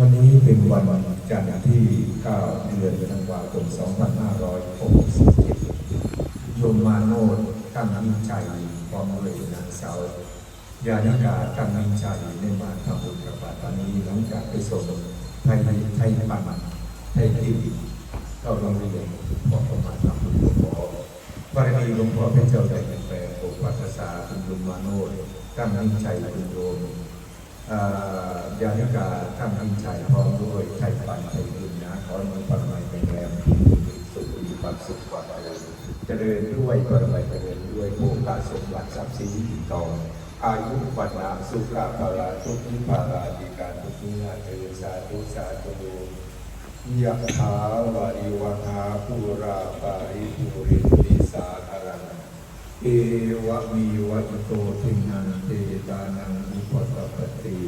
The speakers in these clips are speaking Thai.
วันนี้เป็นวันจันทร์ที่ 9 เดือนธันวาคม 2567โยมมาโนดตั้งมิใจพร้อมด้วยนางสาวยานิกาตั้งมิใจในมาทำบุญกับปัตตานีหลังจากไปส่งไทยไทยปันไทยที่เข้าโรงเรียนพอประมาณทำบุญหลวงพ่อบารมีหลวงพ่อเป็นเจ้าได้แปลงปกปัตสาคุณโยมมาโนดตั้งมิใจคุณโยมอ่า ยานิกาท่านทั้งชายพร้อมด้วยไทยปันไทยบุญนะขอมีปรมัยเป็นแรมสุขมีความสุขความเจริญเจริญด้วยปรมัยเจริญด้วยโอกาสมบัติทรัพย์สินทองอายุวันนาสุขภาระทุกทิภาราดีการทุกนิราเทสาธุสาธุยะถาวาริวหาภูราปาริภูริติสาคารังเอวะมีวัตโตทินันเตตานังอุปตปติ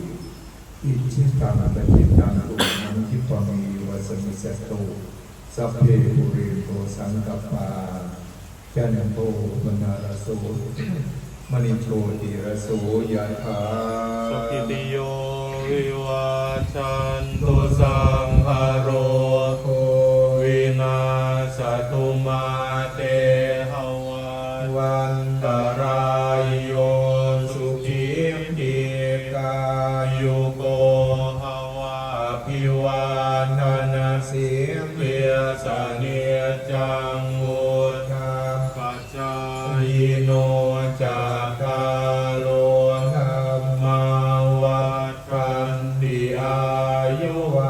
อิชิตังปฏิตังตุนังคิปมีวัสมิสโตสัพเพปุเรโตสังกปปาจันโตปนารโสมณิโชติรโสยะถาสพิติโยวิวาชันานานสีเวียสเนียจังวุฒาปัจจายโนจักกาโลธรรมาวัตันติอายุวา